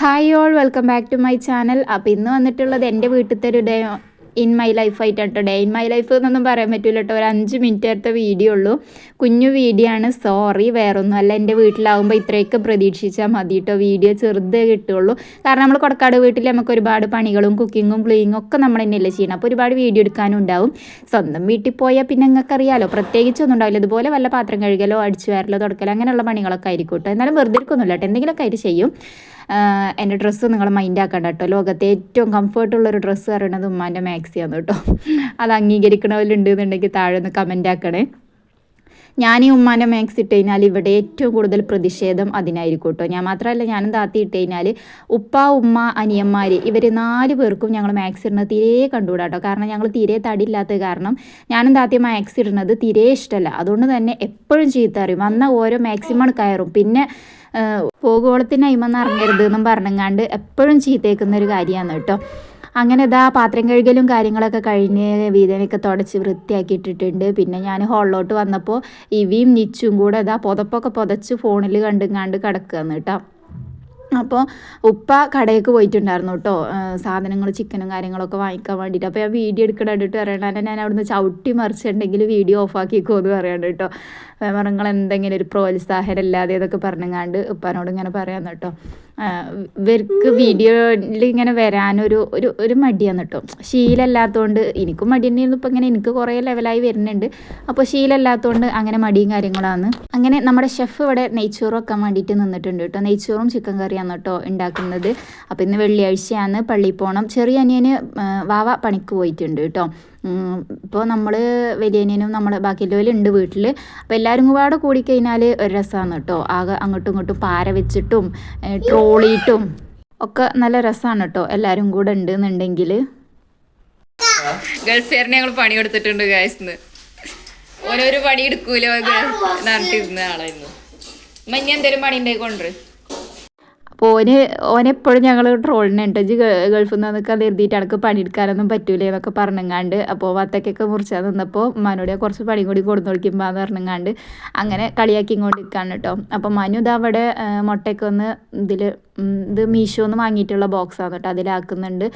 Hi all welcome back to my channel അപ്പോൾ ഇന്ന് വന്നിട്ടുള്ളത് എന്റെ വീട്ടിലത്തെ ഒരു ഡേ ഇൻ മൈ ലൈഫ് കേട്ടോ ഡേ ഇൻ മൈ ലൈഫ് എന്നൊന്നും പറയാൻ പറ്റില്ല കേട്ടോ ഒരു അഞ്ച് മിനിറ്റ് അടുത്ത വീഡിയോ ഉള്ളൂ. കുഞ്ഞു വീഡിയോ ആണ്. സോറി വേറൊന്നും അല്ല എന്റെ വീട്ടിലാവുമ്പോൾ ഇത്രയൊക്കെ പ്രതീക്ഷിച്ചാൽ മതി കേട്ടോ വീഡിയോ ചെറുതേ കിട്ടുള്ളൂ. കാരണം നമ്മൾ കൊടക്കാട് വീട്ടിൽ നമുക്ക് ഒരുപാട് പണികളും കുക്കിങ്ങും ക്ലീനിങ്ങും ഒക്കെ നമ്മൾ തന്നെയല്ലേ ചെയ്യണം. അപ്പോൾ ഒരുപാട് വീഡിയോ എടുക്കാനും ഉണ്ടാവും. സ്വന്തം വീട്ടിൽ പോയാൽ പിന്നെ നിങ്ങൾക്ക് അറിയാലോ പ്രത്യേകിച്ചൊന്നും ഉണ്ടാവില്ല. ഇതുപോലെ വല്ല പാത്രം കഴുകലോ അടിച്ചു വരലോ തുടക്കലോ അങ്ങനെയുള്ള പണികളൊക്കെ ആയിരിക്കും കേട്ടോ എന്നാലും വെറുതെ ഇരിക്കൊന്നുമില്ല കേട്ടോ എന്തെങ്കിലുമൊക്കെ ആയിട്ട് ചെയ്യും. എന്റെ ഡ്രസ്സ് നിങ്ങൾ മൈൻഡ് ആക്കണ്ട കേട്ടോ ലോകത്തെ ഏറ്റവും കംഫർട്ടുള്ളൊരു ഡ്രസ്സ് പറയണത് ഉമ്മാന്റെ മാക്സിയാണ് കേട്ടോ അത് അംഗീകരിക്കണവരുണ്ട് എന്നുണ്ടെങ്കിൽ താഴെ ഒന്ന് കമന്റ് ആക്കണേ. ഞാൻ ഈ ഉമ്മാന്റെ മാക്സ് ഇട്ട് കഴിഞ്ഞാൽ ഇവിടെ ഏറ്റവും കൂടുതൽ പ്രതിഷേധം അതിനായിരിക്കും കേട്ടോ ഞാൻ മാത്രമല്ല ഞാനും താത്തി ഇട്ട് കഴിഞ്ഞാൽ ഉപ്പ ഉമ്മ അനിയന്മാർ ഇവർ നാല് പേർക്കും ഞങ്ങൾ മാക്സ് ഇടുന്നത് തീരെ കണ്ടുകൂടാ കേട്ടോ കാരണം ഞങ്ങൾ തീരെ തടിയില്ലാത്തത് കാരണം ഞാനും താത്തി മാക്സ് ഇടുന്നത് തീരെ ഇഷ്ടമല്ല അതുകൊണ്ട് തന്നെ എപ്പോഴും ചീത്ത അറിയും വന്ന ഓരോ മാക്സിമം കയറും. പിന്നെ പോകുവോളത്തിന് അയിമെന്ന് ഇറങ്ങരുത് എന്നും പറഞ്ഞങ്ങാണ്ട് എപ്പോഴും ചീത്തേക്കുന്ന ഒരു കാര്യമാണ് കേട്ടോ അങ്ങനെ ഇതാ പാത്രം കഴുകലും കാര്യങ്ങളൊക്കെ കഴിഞ്ഞ് വീതനൊക്കെ തുടച്ച് വൃത്തിയാക്കിയിട്ടിട്ടുണ്ട്. പിന്നെ ഞാൻ ഹോളിലോട്ട് വന്നപ്പോൾ ഇവിയും നിച്ചും കൂടെ ഇതാ പുതപ്പൊക്കെ പുതച്ച് ഫോണിൽ കണ്ടുങ്ങാണ്ട് കിടക്കുകയാണ് കേട്ടോ. അപ്പോൾ ഉപ്പ കടയിലേക്ക് പോയിട്ടുണ്ടായിരുന്നു കേട്ടോ സാധനങ്ങൾ ചിക്കനും കാര്യങ്ങളൊക്കെ വാങ്ങിക്കാൻ വേണ്ടിയിട്ട് അപ്പോൾ ഞാൻ വീഡിയോ എടുക്കണ കണ്ടിട്ട് പറയണ്ടെ ഞാൻ അവിടുന്ന് ചവിട്ടി മറിച്ചിട്ടുണ്ടെങ്കിൽ വീഡിയോ ഓഫ് ആക്കിക്കോ എന്ന് പറയണ്ട കേട്ടോ നിങ്ങൾ എന്തെങ്കിലും ഒരു പ്രോത്സാഹനം ഇല്ലാതെ ഇതൊക്കെ പറഞ്ഞങ്ങാണ്ട് ഉപ്പാനോട് ഇങ്ങനെ പറയാന്ന് കേട്ടോ ഇവർക്ക് വീഡിയോയിൽ ഇങ്ങനെ വരാനൊരു ഒരു ഒരു മടിയാണ് കേട്ടോ ശീലമല്ലാത്തതുകൊണ്ട് എനിക്കും മടി തന്നെയായിരുന്നു ഇപ്പം ഇങ്ങനെ എനിക്ക് കുറേ ലെവലായി വരുന്നുണ്ട്. അപ്പോൾ ശീലമല്ലാത്തതുകൊണ്ട് അങ്ങനെ മടിയും കാര്യങ്ങളാണ്. അങ്ങനെ നമ്മുടെ ഷെഫ് ഇവിടെ നെയ്ച്ചോറ് വെക്കാൻ വേണ്ടിയിട്ട് നിന്നിട്ടുണ്ട് കേട്ടോ നെയ്ച്ചോറും ചിക്കൻ കറിയാണ് കേട്ടോ ഉണ്ടാക്കുന്നത്. അപ്പോൾ ഇന്ന് വെള്ളിയാഴ്ചയാണ് പള്ളിയിൽ പോകണം ചെറിയ അനിയന് വാവ പണിക്ക് പോയിട്ടുണ്ട് കേട്ടോ. ഇപ്പോൾ നമ്മൾ വലിയനും നമ്മൾ ബാക്കിയുള്ളവരും ഉണ്ട് വീട്ടിൽ അപ്പോൾ എല്ലാവരും കൂടെ കൂടിക്കഴിഞ്ഞാൽ ഒരു രസമാണ് കേട്ടോ. ആകെ അങ്ങോട്ടും ഇങ്ങോട്ടും പാര വെച്ചിട്ടും ട്രോളിയിട്ടും ഒക്കെ നല്ല രസമാണ് കേട്ടോ. എല്ലാവരും കൂടെ ഉണ്ട് എന്നുണ്ടെങ്കിൽ ഗൾഫുകാരനെ ഞങ്ങൾ പണി കൊടുത്തിട്ടുണ്ട് ഗായസ്ന്ന് ഓരോരു പണി എടുക്കൂലോ നടത്തിയിരുന്ന ആളായിരുന്നു. മഞ്ഞ എന്തേലും പണി ഉണ്ടായി കൊണ്ടുവരും അപ്പോൾ ഓന് ഓനെപ്പോഴും ഞങ്ങൾ ട്രോളിനുണ്ട് ഇജ്ജ് ഗൾഫിൽ നിന്ന് നിൽക്കാൻ കരുതിയിട്ട് എനിക്ക് പണിയെടുക്കാനൊന്നും പറ്റൂലേ എന്നൊക്കെ പറഞ്ഞങ്ങാണ്ട്. അപ്പോൾ വത്തക്കൊക്കെ മുറിച്ചാൽ നിന്നപ്പോൾ മനോടെ കുറച്ച് പണി കൂടി കൊടുത്തു കൊടുക്കുമ്പോൾ എന്ന് പറഞ്ഞങ്ങാണ്ട് അങ്ങനെ കളിയാക്കി കൊണ്ടിരിക്കുകയാണ് കേട്ടോ അപ്പോൾ മനു ഇതവിടെ മുട്ടയ്ക്കൊന്ന് ഇതിൽ ഇത് മീഷോന്ന് വാങ്ങിയിട്ടുള്ള ബോക്സാണ് കേട്ടോ അതിലാക്കുന്നുണ്ട്.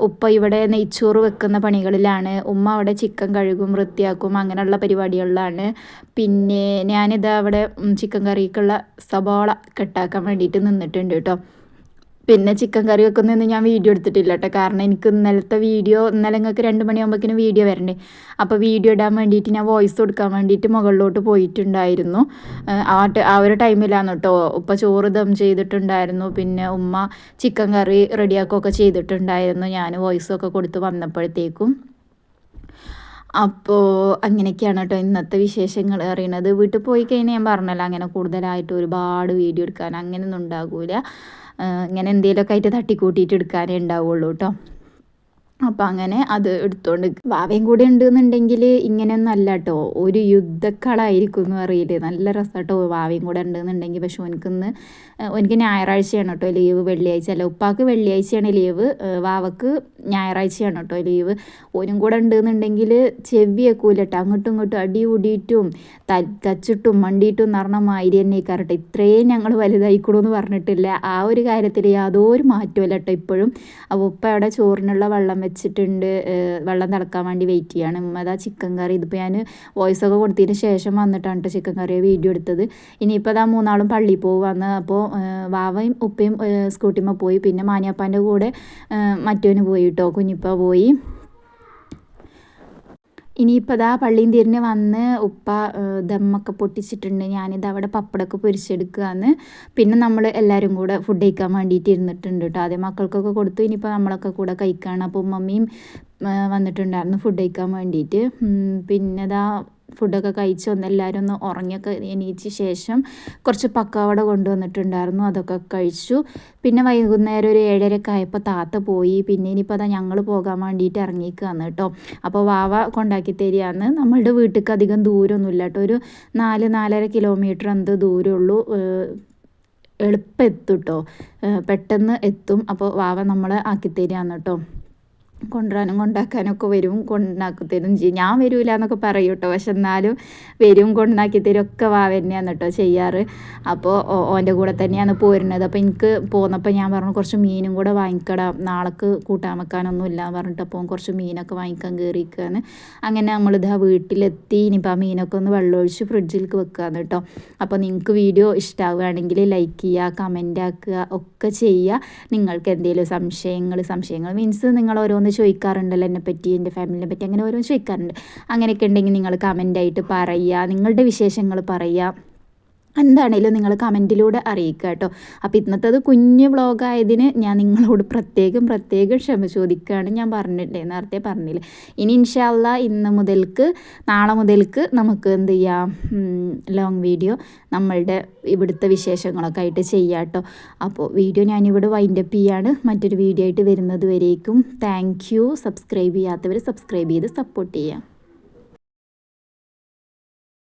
ഉപ്പ ഇവിടെ നെയ്ച്ചോറ് വെക്കുന്ന പണികളിലാണ്. ഉമ്മ അവിടെ ചിക്കൻ കഴുകും വൃത്തിയാക്കും അങ്ങനെയുള്ള പരിപാടികളിലാണ്. പിന്നെ ഞാനിത് അവിടെ ചിക്കൻ കറിക്കുള്ള സബോള കെട്ടാക്കാൻ വേണ്ടിയിട്ട് നിന്നിട്ടുണ്ട് കേട്ടോ. പിന്നെ ചിക്കൻ കറി വെക്കുന്നതെന്ന് ഞാൻ വീഡിയോ എടുത്തിട്ടില്ല കേട്ടോ കാരണം എനിക്ക് ഇന്നലത്തെ വീഡിയോ ഇന്നലെ നിങ്ങൾക്ക് രണ്ട് മണിയാകുമ്പോഴേക്കും വീഡിയോ വരണ്ടേ. അപ്പോൾ വീഡിയോ ഇടാൻ വേണ്ടിയിട്ട് ഞാൻ വോയിസ് കൊടുക്കാൻ വേണ്ടിയിട്ട് മുകളിലോട്ട് പോയിട്ടുണ്ടായിരുന്നു. ആ ആ ഒരു ടൈമിലാണ് കേട്ടോ ഉപ്പ ചോറ് ദം ചെയ്തിട്ടുണ്ടായിരുന്നു. പിന്നെ ഉമ്മ ചിക്കൻ കറി റെഡിയാക്കുകയൊക്കെ ചെയ്തിട്ടുണ്ടായിരുന്നു. ഞാൻ വോയിസൊക്കെ കൊടുത്ത് വന്നപ്പോഴത്തേക്കും. അപ്പോൾ അങ്ങനെയൊക്കെയാണ് കേട്ടോ ഇന്നത്തെ വിശേഷങ്ങൾ അറിയണത്. വീട്ടിൽ പോയി കഴിഞ്ഞാൽ ഞാൻ പറഞ്ഞല്ലോ അങ്ങനെ കൂടുതലായിട്ട് ഒരുപാട് വീഡിയോ എടുക്കാൻ അങ്ങനെയൊന്നും ഉണ്ടാകില്ല ഇങ്ങനെ എന്തെങ്കിലുമൊക്കെ ആയിട്ട് തട്ടിക്കൂട്ടിയിട്ട് എടുക്കാനേ ഉണ്ടാവുള്ളൂ കേട്ടോ അപ്പം അങ്ങനെ അത് എടുത്തോണ്ട് വാവയും കൂടെ ഉണ്ടെന്നുണ്ടെങ്കിൽ ഇങ്ങനെയൊന്നല്ല കേട്ടോ ഒരു യുദ്ധക്കളായിരിക്കും എന്ന് പറയില്ലേ നല്ല രസം കേട്ടോ വാവയും കൂടെ ഉണ്ടെന്നുണ്ടെങ്കിൽ പക്ഷെ എനിക്കൊന്ന് എനിക്ക് ഞായറാഴ്ചയാണ് കേട്ടോ ലീവ്. വെള്ളിയാഴ്ച അല്ല ഉപ്പാക്ക് വെള്ളിയാഴ്ചയാണ് ലീവ്. വാവക്ക് ഞായറാഴ്ചയാണ് കേട്ടോ ലീവ്. ഓനും കൂടെ ഉണ്ടെന്നുണ്ടെങ്കിൽ ചെവി വെക്കൂല കേട്ടോ അങ്ങോട്ടും ഇങ്ങോട്ടും അടി കൂടിയിട്ടും തച്ചിട്ടും മണ്ടിയിട്ടും എന്ന് പറഞ്ഞ മാതിരി തന്നെ കറട്ടെ ഇത്രയും ഞങ്ങൾ വലുതായിക്കൂടുമെന്ന് പറഞ്ഞിട്ടില്ല. ആ ഒരു കാര്യത്തിൽ യാതൊരു മാറ്റമില്ല കേട്ടോ ഇപ്പോഴും. അപ്പോൾ ഉപ്പ അവിടെ ചോറിനുള്ള വെള്ളം വെച്ചിട്ടുണ്ട്. വെള്ളം തിളക്കാൻ വേണ്ടി വെയിറ്റ് ചെയ്യാണ്. അതാ ചിക്കൻ കറി ഇതിപ്പോൾ ഞാൻ വോയിസ് ഒക്കെ കൊടുത്തതിന് ശേഷം വന്നിട്ടാണ് കേട്ടോ ചിക്കൻ കറി വീഡിയോ എടുത്തത്. ഇനിയിപ്പോൾ അതാ മൂന്നാളും പള്ളിയിൽ പോകുവാന്ന് അപ്പോൾ വാവയും ഉപ്പയും സ്കൂട്ടിമ്മ പോയി. പിന്നെ മാനിയപ്പാന്റെ കൂടെ മറ്റവന് പോയി കേട്ടോ കുഞ്ഞിപ്പ പോയി. ഇനിയിപ്പോൾ അതാ പള്ളിയും തിരിഞ്ഞ് വന്ന് ഉപ്പ ദമ്മൊക്കെ പൊട്ടിച്ചിട്ടുണ്ട്. ഞാനിത് അവിടെ പപ്പടമൊക്കെ പൊരിച്ചെടുക്കുകയാണ്. പിന്നെ നമ്മൾ എല്ലാവരും കൂടെ ഫുഡ് കഴിക്കാൻ വേണ്ടിയിട്ട് ഇരുന്നിട്ടുണ്ട് കേട്ടോ. ആദ്യം മക്കൾക്കൊക്കെ കൊടുത്തു ഇനിയിപ്പോൾ നമ്മളൊക്കെ കൂടെ കഴിക്കുകയാണ് അപ്പോൾ മമ്മിയും വന്നിട്ടുണ്ടായിരുന്നു ഫുഡ് കഴിക്കാൻ വേണ്ടിയിട്ട്. പിന്നെ ഇതാ ഫുഡൊക്കെ കഴിച്ച് ഒന്ന് എല്ലാവരും ഒന്ന് ഉറങ്ങിയൊക്കെ എണീച്ച ശേഷം കുറച്ച് പക്കാവട കൊണ്ടുവന്നിട്ടുണ്ടായിരുന്നു അതൊക്കെ കഴിച്ചു. പിന്നെ വൈകുന്നേരം ഒരു ഏഴരയൊക്കെ ആയപ്പോൾ താത്ത പോയി. പിന്നെ ഇനിയിപ്പോൾ അതാ ഞങ്ങൾ പോകാൻ വേണ്ടിയിട്ട് ഇറങ്ങിക്കുകയാണ് കേട്ടോ. അപ്പോൾ വാവ കൊണ്ടാക്കി തരികയാണ്. നമ്മളുടെ വീട്ടിലേക്ക് അധികം ദൂരമൊന്നുമില്ല കേട്ടോ. ഒരു നാല് നാലര കിലോമീറ്റർ എന്ത് ദൂരമുള്ളൂ എളുപ്പം എത്തും കേട്ടോ. പെട്ടെന്ന് എത്തും. അപ്പോൾ വാവ നമ്മളെ ആക്കി തരികയാണ് കേട്ടോ. കൊണ്ടുവരാനും കൊണ്ടാക്കാനൊക്കെ വരും കൊണ്ടാക്കി തരും ചെയ്യും. ഞാൻ വരൂല എന്നൊക്കെ പറയും കേട്ടോ. പക്ഷെ എന്നാലും വരും കൊണ്ടാക്കി തരും ഒക്കെ വാ തന്നെയാണ് കേട്ടോ ചെയ്യാറ്. അപ്പോൾ ഓന്റെ കൂടെ തന്നെയാണ് പോരുന്നത്. അപ്പോൾ എനിക്ക് പോന്നപ്പോൾ ഞാൻ പറഞ്ഞു കുറച്ച് മീനും കൂടെ വാങ്ങിക്കടാം. നാളേക്ക് കൂട്ടാൻ വെക്കാനൊന്നും ഇല്ല പറഞ്ഞിട്ട് അപ്പോൾ കുറച്ച് മീനൊക്കെ വാങ്ങിക്കാൻ കയറിയിരിക്കുകയാണ്. അങ്ങനെ നമ്മളിതാ വീട്ടിലെത്തി. ഇനിയിപ്പോൾ ആ മീനൊക്കെ ഒന്ന് വെള്ളമൊഴിച്ച് ഫ്രിഡ്ജിലേക്ക് വെക്കുകയാണ് കേട്ടോ. അപ്പോൾ നിങ്ങൾക്ക് വീഡിയോ ഇഷ്ടമാവുകയാണെങ്കിൽ ലൈക്ക് ചെയ്യുക കമന്റ് ആക്കുക ഒക്കെ ചെയ്യുക. നിങ്ങൾക്ക് എന്തെങ്കിലും സംശയങ്ങൾ സംശയങ്ങൾ മീൻസ് നിങ്ങൾ ഓരോന്ന് ചോദിക്കാറുണ്ടല്ലോ എന്നെ പറ്റി എന്റെ ഫാമിലിനെ പറ്റി അങ്ങനെ ഓരോന്ന് ചോദിക്കാറുണ്ട്. അങ്ങനെയൊക്കെ ഉണ്ടെങ്കിൽ നിങ്ങൾ കമന്റായിട്ട് പറയുക നിങ്ങളുടെ വിശേഷങ്ങൾ പറയുക. എന്താണേലും നിങ്ങൾ കമന്റിലൂടെ അറിയിക്കുക കേട്ടോ. അപ്പോൾ ഇന്നത്തേത് കുഞ്ഞ് വ്ളോഗായതിന് ഞാൻ നിങ്ങളോട് പ്രത്യേകം പ്രത്യേകം ക്ഷമ ചോദിക്കുകയാണ് ഞാൻ പറഞ്ഞിട്ടേ നേരത്തെ പറഞ്ഞില്ല. ഇനി ഇൻഷാല്ല ഇന്ന് മുതൽക്ക് നാളെ മുതൽക്ക് നമുക്ക് എന്ത് ചെയ്യാം? ലോങ് വീഡിയോ നമ്മളുടെ ഇവിടുത്തെ വിശേഷങ്ങളൊക്കെ ആയിട്ട് ചെയ്യാം കേട്ടോ. അപ്പോൾ വീഡിയോ ഞാനിവിടെ വൈൻഡപ്പ് ചെയ്യാണ്. മറ്റൊരു വീഡിയോ ആയിട്ട് വരുന്നത് വരേക്കും. താങ്ക് യു സബ്സ്ക്രൈബ് ചെയ്യാത്തവർ സബ്സ്ക്രൈബ് ചെയ്ത് സപ്പോർട്ട് ചെയ്യാം.